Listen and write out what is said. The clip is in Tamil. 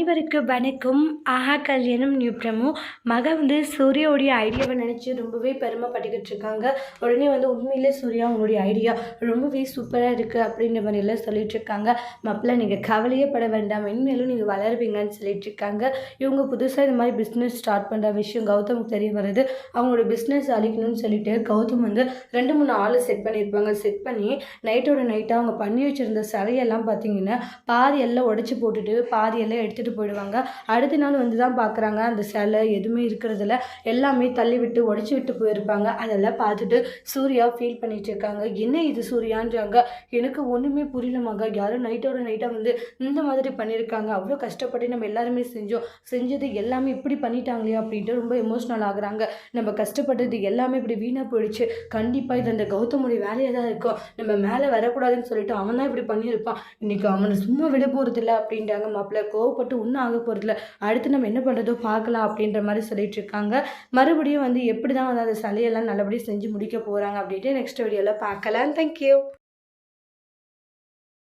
அனைவருக்கு வணக்கம். ஆஹா கல்யாணம் நியூ பிரமோ. மக வந்து சூர்யாவுடைய ஐடியாவை நினச்சி ரொம்பவே பெருமைப்பட்டுக்கிட்டு இருக்காங்க. உடனே வந்து உண்மையிலே சூர்யா உங்களுடைய ஐடியா ரொம்பவே சூப்பராக இருக்குது அப்படின்ற மாதிரி எல்லாம் சொல்லிட்டு இருக்காங்க. மாப்பிள்ள நீங்கள் கவலையே பட வேண்டாம். இனிமேலும் நீங்கள் வளருவீங்கன்னு சொல்லிட்டு இருக்காங்க. இவங்க புதுசாக இந்த மாதிரி பிஸ்னஸ் ஸ்டார்ட் பண்ணுற விஷயம் கௌதமுக்கு தெரிய வருது அவங்களோட பிஸ்னஸ் அழிக்கணும்னு சொல்லிட்டு கௌதம் வந்து ரெண்டு மூணு ஆள் செட் பண்ணியிருப்பாங்க. செட் பண்ணி நைட்டோட நைட்டாக அவங்க பண்ணி வச்சுருந்த சிலையெல்லாம் பார்த்தீங்கன்னா பாதி எல்லாம் உடச்சி போட்டுட்டு பாதி எல்லாம் எடுத்துகிட்டு போயிடுவாங்க. அடுத்த நாள் வந்து தான் பார்க்குறாங்க அந்த சிலை எதுவுமே இருக்கிறதில்ல. எல்லாமே தள்ளி விட்டு உடச்சி விட்டு போயிருப்பாங்க. அதெல்லாம் பார்த்துட்டு சூர்யா ஃபீல் பண்ணிகிட்டு இருக்காங்க. என்ன இது சூர்யான்றாங்க. எனக்கு ஒன்றுமே புரியலமாங்க யாரும் நைட்டோட நைட்டாக வந்து இந்த மாதிரி பண்ணியிருக்காங்க. அவ்வளோ கஷ்டப்பட்டு நம்ம எல்லாருமே செஞ்சோம். செஞ்சது எல்லாமே இப்படி பண்ணிட்டாங்களே அப்படின்ட்டு ரொம்ப எமோஷ்னல் ஆகுறாங்க. நம்ம கஷ்டப்பட்டது எல்லாமே இப்படி வீணாக போயிடுச்சு. கண்டிப்பாக இது அந்த கௌதமுடைய வேலையாக தான் இருக்கும். நம்ம மேலே வரக்கூடாதுன்னு சொல்லிட்டு அவன் தான் இப்படி பண்ணியிருப்பான். இன்னைக்கு அவனை சும்மா விட போகிறதில்ல அப்படின்றாங்க மாப்பிள்ளை. கோவப்பட்டு ஒன்றும் ஆக போகிறதில்ல அடுத்து நம்ம என்ன பண்ணுறதோ பார்க்கலாம் அப்படின்ற மாதிரி சொல்லிட்டு இருக்காங்க. மறுபடியும் வந்து எப்படி தான் வந்து அந்த சிலையெல்லாம் நல்லபடியாக செஞ்சு முடிக்க போகிறாங்க அப்படின்ட்டு நெக்ஸ்ட் வீடியோவில் பார்க்கலாம். தேங்க்யூ